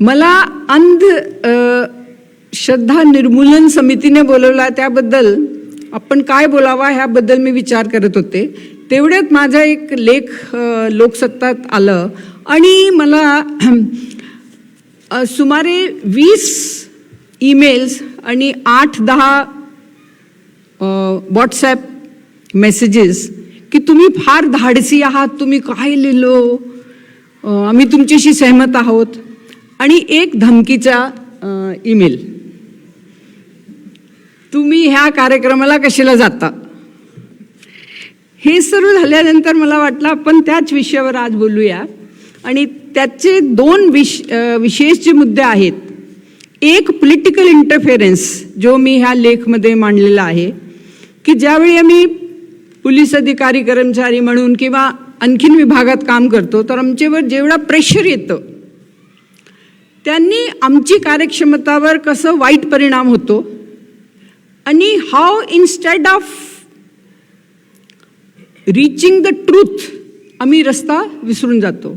मला अंध श्रद्धा निर्मूलन समितीने बोलवला त्याबद्दल आपण काय बोलावा ह्याबद्दल मी विचार करत होते. तेवढ्यात माझा एक लेख लोकसत्तात आलं आणि मला सुमारे वीस ईमेल्स आणि आठ दहा व्हॉट्सॲप मेसेजेस की तुम्ही फार धाडसी आहात तुम्ही काय लिहिलो? आम्ही तुमच्याशी सहमत आहोत. आणि एक धमकीचा ईमेल. तुम्ही ह्या कार्यक्रमाला कशाला जाता? हे सर्व झाल्यानंतर मला वाटलं आपण त्याच विषयावर आज बोलूया. आणि त्याचे दोन विश विशेष जे मुद्दे आहेत एक पॉलिटिकल इंटरफेरन्स जो मी ह्या लेखमध्ये मांडलेला आहे की ज्यावेळी आम्ही पोलीस अधिकारी कर्मचारी म्हणून किंवा आणखीन विभागात काम करतो तर आमच्यावर जेवढा प्रेशर येतं त्यांनी आमची कार्यक्षमतावर कसं वाईट परिणाम होतो? आणि how instead of reaching the truth आम्ही रस्ता विसरून जातो.